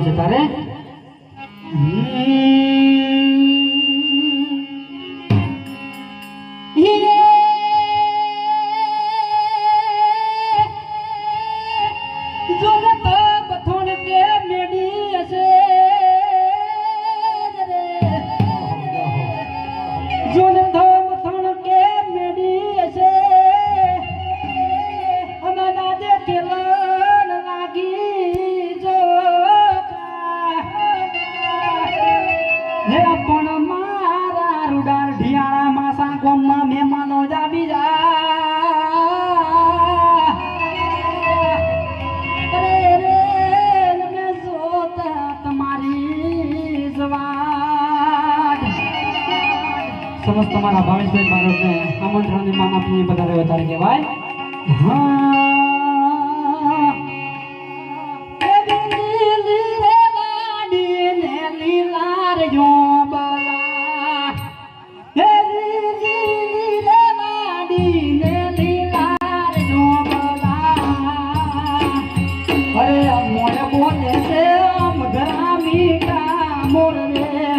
છે તારે હે રૂડાર ઢિયાળા માસા મહેમાનો જામી જા. સમસ્ત મારા ભાવેશભાઈ બારોટને આમંત્રણની માન આપીને બધા વધારે કહેવાય. હા. એ મોરે બોલે છે આમ મોર રે